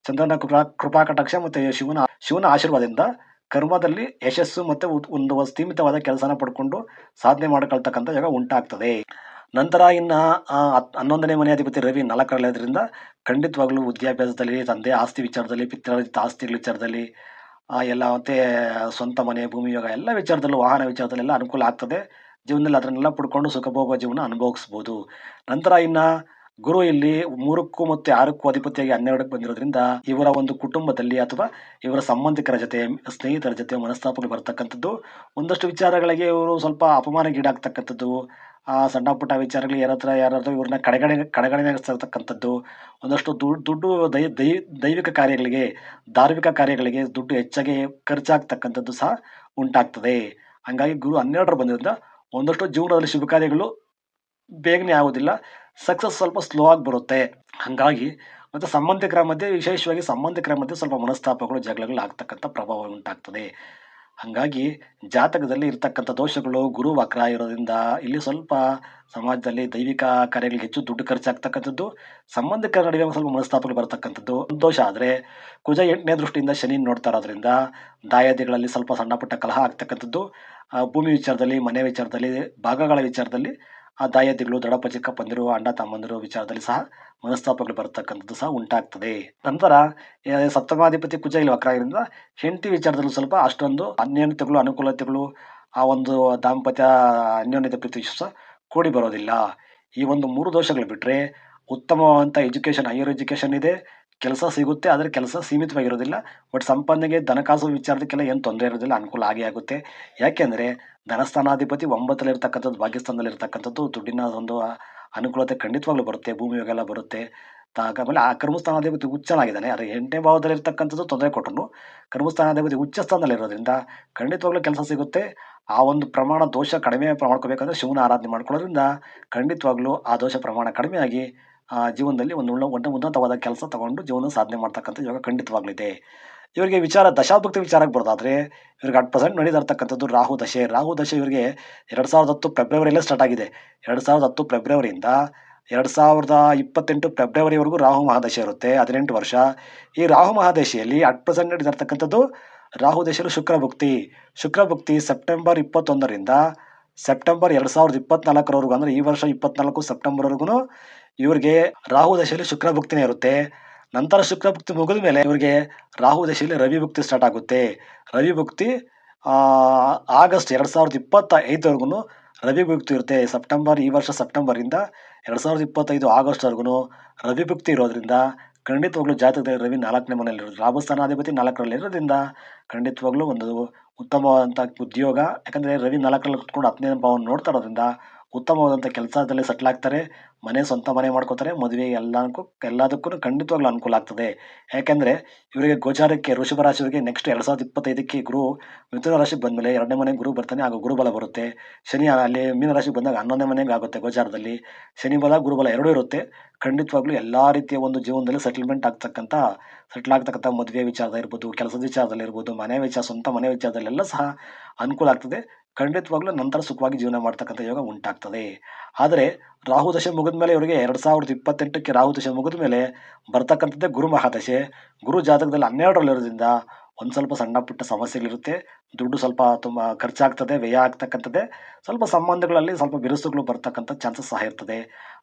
ಚಂದ್ರನ ಕೃಪಾ ಕೃಪಾ ಕಟಾಕ್ಷ ಮತ್ತು ಶಿವನ ಶಿವನ ಆಶೀರ್ವಾದದಿಂದ ಕರ್ಮದಲ್ಲಿ ಯಶಸ್ಸು ಮತ್ತು ಒಂದು ಸೀಮಿತವಾದ ಕೆಲಸನ ಪಡ್ಕೊಂಡು ಸಾಧನೆ ಮಾಡ್ಕೊಳ್ತಕ್ಕಂಥ ಜಾಗ ಉಂಟಾಗ್ತದೆ. ನಂತರ ಇನ್ನು ಹನ್ನೊಂದನೇ ಮನೆ ಅಧಿಪತಿ ರವಿ ನಾಲ್ಕರಲ್ಲಿರೋದ್ರಿಂದ ಖಂಡಿತವಾಗ್ಲೂ ವಿದ್ಯಾಭ್ಯಾಸದಲ್ಲಿ, ತಂದೆ ಆಸ್ತಿ ವಿಚಾರದಲ್ಲಿ ಪಿತೃ ಆಸ್ತಿಗಳ ವಿಚಾರದಲ್ಲಿ ಎಲ್ಲ ಮತ್ತು ಸ್ವಂತ ಮನೆ, ಭೂಮಿ ಯೋಗ, ಎಲ್ಲ ವಿಚಾರದಲ್ಲೂ ವಾಹನ ವಿಚಾರದಲ್ಲೆಲ್ಲ ಅನುಕೂಲ ಆಗ್ತದೆ. ಜೀವನದಲ್ಲಿ ಅದನ್ನೆಲ್ಲ ಪಡ್ಕೊಂಡು ಸುಖಭೋಗ ಜೀವನ ಅನುಭವಿಸ್ಬೋದು. ನಂತರ ಇನ್ನು ಗುರು ಇಲ್ಲಿ ಮೂರಕ್ಕೂ ಮತ್ತು ಆರಕ್ಕೂ ಅಧಿಪತಿಯಾಗಿ ಹನ್ನೆರಡಕ್ಕೆ ಬಂದಿರೋದ್ರಿಂದ ಇವರ ಒಂದು ಕುಟುಂಬದಲ್ಲಿ ಅಥವಾ ಇವರ ಸಂಬಂಧಿಕರ ಜೊತೆ, ಸ್ನೇಹಿತರ ಜೊತೆ ಮನಸ್ತಾಪಕ್ಕೆ ಬರ್ತಕ್ಕಂಥದ್ದು. ಒಂದಷ್ಟು ವಿಚಾರಗಳಿಗೆ ಇವರು ಸ್ವಲ್ಪ ಅಪಮಾನಗೀಡಾಗ್ತಕ್ಕಂಥದ್ದು ಆ ಸಣ್ಣ ಪುಟ್ಟ ವಿಚಾರಗಳು ಯಾರ ಹತ್ರ ಯಾರಾದ್ರೂ ಇವ್ರನ್ನ ಕಡೆಗಣೆ ಕಡೆಗಣಿಸ್ತಕ್ಕಂಥದ್ದು ಒಂದಷ್ಟು ದುಡ್ಡು ದೈ, ದೈವಿಕ ಕಾರ್ಯಗಳಿಗೆ, ಧಾರ್ಮಿಕ ಕಾರ್ಯಗಳಿಗೆ ದುಡ್ಡು ಹೆಚ್ಚಾಗಿ ಖರ್ಚಾಗ್ತಕ್ಕಂಥದ್ದು ಸಹ ಉಂಟಾಗ್ತದೆ. ಹಂಗಾಗಿ ಗುರು ಹನ್ನೆರಡರ ಬಂದಿರೋದ್ರಿಂದ ಒಂದಷ್ಟು ಜೀವನದಲ್ಲಿ ಶುಭ ಕಾರ್ಯಗಳು ಬೇಗನೆ ಆಗೋದಿಲ್ಲ ಸಕ್ಸಸ್ ಸ್ವಲ್ಪ ಸ್ಲೋ ಆಗಿ ಬರುತ್ತೆ. ಹಾಗಾಗಿ ಮತ್ತು ಸಂಬಂಧಿಕರ ಮಧ್ಯೆ, ವಿಶೇಷವಾಗಿ ಸಂಬಂಧಿಕರ ಮಧ್ಯೆ ಸ್ವಲ್ಪ ಮನಸ್ತಾಪಗಳು, ಜಗಳಗಳು ಆಗ್ತಕ್ಕಂಥ ಪ್ರಭಾವ ಉಂಟಾಗ್ತದೆ. ಹಾಗಾಗಿ ಜಾತಕದಲ್ಲಿ ಇರತಕ್ಕಂಥ ದೋಷಗಳು ಗುರು ವಕ್ರ ಇರೋದ್ರಿಂದ ಇಲ್ಲಿ ಸ್ವಲ್ಪ ಸಮಾಜದಲ್ಲಿ ದೈವಿಕ ಕಾರ್ಯಗಳಿಗೆ ಹೆಚ್ಚು ದುಡ್ಡು ಖರ್ಚಾಗ್ತಕ್ಕಂಥದ್ದು, ಸಂಬಂಧಿಕರ ನಡುವೆ ಸ್ವಲ್ಪ ಮನಸ್ತಾಪಗಳು ಬರ್ತಕ್ಕಂಥದ್ದು ದೋಷ. ಆದರೆ ಕುಜ ಎಂಟನೇ ದೃಷ್ಟಿಯಿಂದ ಶನಿ ನೋಡ್ತಾ ಇರೋದ್ರಿಂದ ದಾಯಾದಿಗಳಲ್ಲಿ ಸ್ವಲ್ಪ ಸಣ್ಣ ಪುಟ್ಟ ಕಲಹ ಆಗ್ತಕ್ಕಂಥದ್ದು. ಭೂಮಿ ವಿಚಾರದಲ್ಲಿ, ಮನೆ ವಿಚಾರದಲ್ಲಿ, ಭಾಗಗಳ ವಿಚಾರದಲ್ಲಿ ಆ ದಾಯಾದಿಗಳು ದೊಡ್ಡಪ್ಪ ಚಿಕ್ಕಪ್ಪಂದಿರು ಅಣ್ಣ ತಮ್ಮಂದಿರು ವಿಚಾರದಲ್ಲಿ ಸಹ ಮನಸ್ತಾಪಗಳು ಬರತಕ್ಕಂಥದ್ದು ಸಹ ಉಂಟಾಗ್ತದೆ. ನಂತರ ಸಪ್ತಮಾಧಿಪತಿ ಕುಜ ಇಲ್ಲಿ ವಕ್ರ ಆಗಿರೋದ್ರಿಂದ ಹೆಂಡತಿ ವಿಚಾರದಲ್ಲೂ ಸ್ವಲ್ಪ ಅಷ್ಟೊಂದು ಅನ್ಯೋನ್ಯತೆಗಳು, ಅನುಕೂಲತೆಗಳು, ಆ ಒಂದು ದಾಂಪತ್ಯ ಅನ್ಯೋನ್ಯತೆ ಪ್ರೀತಿ ಸಹ ಕೂಡಿ ಬರೋದಿಲ್ಲ. ಈ ಒಂದು ಮೂರು ದೋಷಗಳು ಬಿಟ್ಟರೆ ಉತ್ತಮವಾದಂಥ ಎಜುಕೇಷನ್, ಹೈಯರ್ ಎಜುಕೇಷನ್ ಇದೆ. ಕೆಲಸ ಸಿಗುತ್ತೆ, ಆದರೆ ಕೆಲಸ ಸೀಮಿತವಾಗಿರೋದಿಲ್ಲ. ಬಟ್ ಸಂಪಾದನೆಗೆ ಧನಕಾಸು ವಿಚಾರದಕ್ಕೆಲ್ಲ ಏನು ತೊಂದರೆ ಇರೋದಿಲ್ಲ, ಅನುಕೂಲ ಆಗೇ ಆಗುತ್ತೆ. ಯಾಕೆಂದರೆ ಧನಸ್ಥಾನಾಧಿಪತಿ ಒಂಬತ್ತಲ್ಲಿರ್ತಕ್ಕಂಥದ್ದು ಭಾಗ್ಯಸ್ಥಾನದಲ್ಲಿರ್ತಕ್ಕಂಥದ್ದು, ದುಡ್ಡಿನ ಒಂದು ಅನುಕೂಲತೆ ಖಂಡಿತವಾಗ್ಲೂ ಬರುತ್ತೆ, ಭೂಮಿ ಯೋಗ ಎಲ್ಲ ಬರುತ್ತೆ. ತಾಕ ಆಮೇಲೆ ಆ ಕರ್ಮಸ್ಥಾನಾಧಿಪತಿ ಉಚ್ಚನಾಗಿದ್ದಾನೆ ಆದರೆ ಎಂಟನೇ ಭಾವದಲ್ಲಿರ್ತಕ್ಕಂಥದ್ದು ತೊಂದರೆ ಕೊಟ್ಟರು ಕರ್ಮಸ್ಥಾನಾಧಿಪತಿ ಉಚ್ಚ ಸ್ಥಾನದಲ್ಲಿರೋದ್ರಿಂದ ಖಂಡಿತವಾಗ್ಲೂ ಕೆಲಸ ಸಿಗುತ್ತೆ. ಆ ಒಂದು ಪ್ರಮಾಣ ದೋಷ ಕಡಿಮೆ ಮಾಡ್ಕೋಬೇಕಂದ್ರೆ ಶಿವನ ಆರಾಧನೆ ಮಾಡ್ಕೊಳ್ಳೋದ್ರಿಂದ ಖಂಡಿತವಾಗ್ಲೂ ಆ ದೋಷ ಪ್ರಮಾಣ ಕಡಿಮೆಯಾಗಿ ಜೀವನದಲ್ಲಿ ಒಂದು ಒಂದು ಉನ್ನತವಾದ ಕೆಲಸ ತಗೊಂಡು ಜೀವನ ಸಾಧನೆ ಮಾಡ್ತಕ್ಕಂಥ ಯೋಗ ಖಂಡಿತವಾಗ್ಲಿದೆ. ಇವರಿಗೆ ವಿಚಾರ ದಶಾಭಕ್ತಿ ವಿಚಾರಕ್ಕೆ ಬರೋದಾದ್ರೆ, ಇವ್ರಿಗೆ ಅಟ್ ಪ್ರೆಸೆಂಟ್ ನಡೀತಿರ್ತಕ್ಕಂಥದ್ದು ರಾಹು ದಶೆ. ರಾಹು ದಶೆ ಇವರಿಗೆ ಎರಡು ಸಾವಿರದ ಹತ್ತು ಫೆಬ್ರವರಿಯಲ್ಲೇ ಸ್ಟಾರ್ಟ್ ಆಗಿದೆ. ಎರಡು ಸಾವಿರದ ಹತ್ತು ಫೆಬ್ರವರಿಯಿಂದ ಎರಡು ಸಾವಿರದ ಇಪ್ಪತ್ತೆಂಟು ಫೆಬ್ರವರಿವರೆಗೂ ರಾಹು ಮಹಾದಶೆ ಇರುತ್ತೆ, ಹದಿನೆಂಟು ವರ್ಷ. ಈ ರಾಹು ಮಹಾದಶೆಯಲ್ಲಿ ಅಟ್ ಪ್ರೆಸೆಂಟ್ ನಡೀತಿರ್ತಕ್ಕಂಥದ್ದು ರಾಹು ದಶೆಯಲ್ಲಿ ಶುಕ್ರ ಭಕ್ತಿ ಸೆಪ್ಟೆಂಬರ್ ಇಪ್ಪತ್ತೊಂದರಿಂದ ಸೆಪ್ಟೆಂಬರ್ ಎರಡು ಸಾವಿರದ ಇಪ್ಪತ್ನಾಲ್ಕರವರೆಗೂ, ಅಂದರೆ ಈ ವರ್ಷ ಇಪ್ಪತ್ನಾಲ್ಕು ಸೆಪ್ಟೆಂಬರ್ವರೆಗೂ ಇವ್ರಿಗೆ ರಾಹು ದಶೆಯಲ್ಲಿ ಶುಕ್ರ ಭುಕ್ತಿನೇ ಇರುತ್ತೆ. ನಂತರ ಶುಕ್ರ ಭುಕ್ತಿ ಮುಗಿದ ಮೇಲೆ ಇವ್ರಿಗೆ ರಾಹು ದಶೆಯಲ್ಲಿ ರವಿ ಭುಕ್ತಿ ಸ್ಟಾರ್ಟ್ ಆಗುತ್ತೆ. ರವಿ ಭುಕ್ತಿ ಆಗಸ್ಟ್ ಎರಡು ಸಾವಿರದ ಇಪ್ಪತ್ತ ಐದವರೆಗೂ ರವಿ ಭುಕ್ತಿ ಇರುತ್ತೆ. ಸೆಪ್ಟೆಂಬರ್, ಈ ವರ್ಷ ಸೆಪ್ಟೆಂಬರಿಂದ ಎರಡು ಸಾವಿರದ ಇಪ್ಪತ್ತೈದು ಆಗಸ್ಟ್ವರೆಗೂ ರವಿ ಭುಕ್ತಿ ಇರೋದ್ರಿಂದ ಖಂಡಿತವಾಗ್ಲೂ ಜಾತಕದಲ್ಲಿ ರವಿ ನಾಲ್ಕನೇ ಮನೆಯಲ್ಲಿರೋದು ಲಾಭಸ್ಥಾನಾಧಿಪತಿ ನಾಲ್ಕರಲ್ಲಿ ಇರೋದ್ರಿಂದ ಖಂಡಿತವಾಗ್ಲೂ ಒಂದು ಉತ್ತಮವಾದಂಥ ಉದ್ಯೋಗ, ಯಾಕಂದರೆ ರವಿ ನಾಲ್ಕರಲ್ಲಿ ಕುತ್ಕೊಂಡು ಹತ್ತನೇ ಭಾವವನ್ನು ನೋಡ್ತಾ ಇರೋದ್ರಿಂದ ಉತ್ತಮವಾದಂಥ ಕೆಲಸದಲ್ಲಿ ಸೆಟ್ಲ್ ಆಗ್ತಾರೆ, ಮನೆ ಸ್ವಂತ ಮನೆ ಮಾಡ್ಕೋತಾರೆ ಮದುವೆ ಎಲ್ಲದಕ್ಕೂ ಎಲ್ಲದಕ್ಕೂ ಖಂಡಿತವಾಗ್ಲೂ ಅನುಕೂಲ ಆಗ್ತದೆ. ಯಾಕೆಂದರೆ ಇವರಿಗೆ ಗೋಚಾರಕ್ಕೆ, ವೃಷಭ ರಾಶಿಯವರಿಗೆ ನೆಕ್ಸ್ಟ್ ಎರಡು ಸಾವಿರದ ಇಪ್ಪತ್ತೈದಕ್ಕೆ ಗುರು ಮಿಥುನ ರಾಶಿಗೆ ಬಂದಮೇಲೆ ಎರಡನೇ ಮನೆ ಗುರು ಬರ್ತಾನೆ, ಆಗ ಗುರುಬಲ ಬರುತ್ತೆ. ಶನಿ ಅಲ್ಲಿ ಮೀನ ರಾಶಿಗೆ ಬಂದಾಗ ಹನ್ನೊಂದನೇ ಮನೆಗೆ ಆಗುತ್ತೆ ಗೋಚಾರದಲ್ಲಿ. ಶನಿ ಬಲ ಗುರುಬಲ ಎರಡೂ ಇರುತ್ತೆ. ಖಂಡಿತವಾಗ್ಲೂ ಎಲ್ಲ ರೀತಿಯ ಒಂದು ಜೀವನದಲ್ಲಿ ಸೆಟಲ್ಮೆಂಟ್ ಆಗ್ತಕ್ಕಂಥ ಸೆಟ್ಲ್ ಆಗ್ತಕ್ಕಂಥ ಮದುವೆ ವಿಚಾರದ ಇರ್ಬೋದು ಕೆಲಸದ ವಿಚಾರದಲ್ಲಿ ಇರ್ಬೋದು ಮನೆ ವಿಚಾರ, ಸ್ವಂತ ಮನೆ ವಿಚಾರದಲ್ಲೆಲ್ಲ ಸಹ ಅನುಕೂಲ ಆಗ್ತದೆ. ಖಂಡಿತವಾಗ್ಲೂ ನಂತರ ಸುಖವಾಗಿ ಜೀವನ ಮಾಡ್ತಕ್ಕಂಥ ಯೋಗ ಉಂಟಾಗ್ತದೆ. ಆದರೆ ರಾಹು ದಶೆ ಮುಗಿದ ಮೇಲೆ ಇವರಿಗೆ ಎರಡು ಸಾವಿರದ ಇಪ್ಪತ್ತೆಂಟಕ್ಕೆ ರಾಹು ದಶೆ ಮುಗಿದ ಮೇಲೆ ಬರ್ತಕ್ಕಂಥದ್ದೇ ಗುರು ಮಹಾದಶೆ. ಗುರು ಜಾತಕದಲ್ಲಿ ಹನ್ನೆರಡರಲ್ಲಿರೋದ್ರಿಂದ ಒಂದು ಸ್ವಲ್ಪ ಸಣ್ಣ ಪುಟ್ಟ ಸಮಸ್ಯೆಗಳಿರುತ್ತೆ. ದುಡ್ಡು ಸ್ವಲ್ಪ ತುಂಬ ಖರ್ಚಾಗ್ತದೆ, ವ್ಯಯ ಆಗ್ತಕ್ಕಂಥದ್ದೇ. ಸ್ವಲ್ಪ ಸಂಬಂಧಗಳಲ್ಲಿ ಸ್ವಲ್ಪ ಬಿರುಸುಗಳು ಬರ್ತಕ್ಕಂಥ ಚಾನ್ಸಸ್ ಸಹ ಇರ್ತದೆ.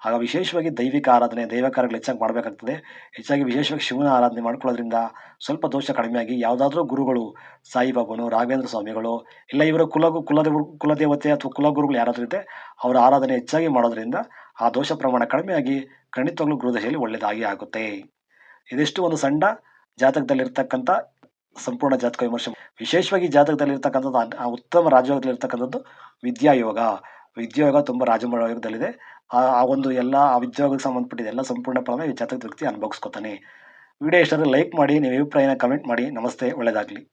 ಆಗ ವಿಶೇಷವಾಗಿ ದೈವಿಕ ಆರಾಧನೆ ದೈವ ಹೆಚ್ಚಾಗಿ ಮಾಡಬೇಕಾಗ್ತದೆ. ಹೆಚ್ಚಾಗಿ ವಿಶೇಷವಾಗಿ ಶಿವನ ಆರಾಧನೆ ಮಾಡ್ಕೊಳ್ಳೋದ್ರಿಂದ ಸ್ವಲ್ಪ ದೋಷ ಕಡಿಮೆಯಾಗಿ ಯಾವುದಾದ್ರೂ ಗುರುಗಳು, ಸಾಯಿಬಾಬನು, ರಾಘವೇಂದ್ರ ಸ್ವಾಮಿಗಳು, ಇಲ್ಲ ಇವರ ಕುಲ ಕುಲದೇವ, ಕುಲದೇವತೆ ಅಥವಾ ಕುಲಗುರುಗಳು ಯಾರಾದರೂ ಇದೆ ಅವರ ಆರಾಧನೆ ಹೆಚ್ಚಾಗಿ ಮಾಡೋದ್ರಿಂದ ಆ ದೋಷ ಪ್ರಮಾಣ ಕಡಿಮೆಯಾಗಿ ಖಂಡಿತವಾಗ್ಲೂ ಗುರುದಶೆಯಲ್ಲಿ ಒಳ್ಳೆಯದಾಗಿ ಆಗುತ್ತೆ. ಇದಿಷ್ಟು ಒಂದು ಸಣ್ಣ ಜಾತಕದಲ್ಲಿರ್ತಕ್ಕಂಥ ಸಂಪೂರ್ಣ ಜಾತಕ ವಿಮರ್ಶೆ. ವಿಶೇಷವಾಗಿ ಜಾತಕದಲ್ಲಿ ಇರ್ತಕ್ಕಂಥದ್ದು ಆ ಉತ್ತಮ ರಾಜಯೋಗದಲ್ಲಿ ಇರ್ತಕ್ಕಂಥದ್ದು ವಿದ್ಯಾಯೋಗ. ವಿದ್ಯಾಯೋಗ ತುಂಬ ರಾಜಯೋಗದಲ್ಲಿದೆ ಆ ಒಂದು ಎಲ್ಲ, ಆ ವಿದ್ಯಾಯೋಗಕ್ಕೆ ಸಂಬಂಧಪಟ್ಟಿದೆ ಎಲ್ಲ ಸಂಪೂರ್ಣ ಫಲನ ಈ ಜಾತಕದ ವ್ಯಕ್ತಿ ಅನುಭವಿಸ್ಕೊತಾನೆ. ವಿಡಿಯೋ ಇಷ್ಟಾದ್ರೆ ಲೈಕ್ ಮಾಡಿ, ನಿಮ್ಮ ಅಭಿಪ್ರಾಯನ ಕಮೆಂಟ್ ಮಾಡಿ. ನಮಸ್ತೆ ಒಳ್ಳೆಯದಾಗಲಿ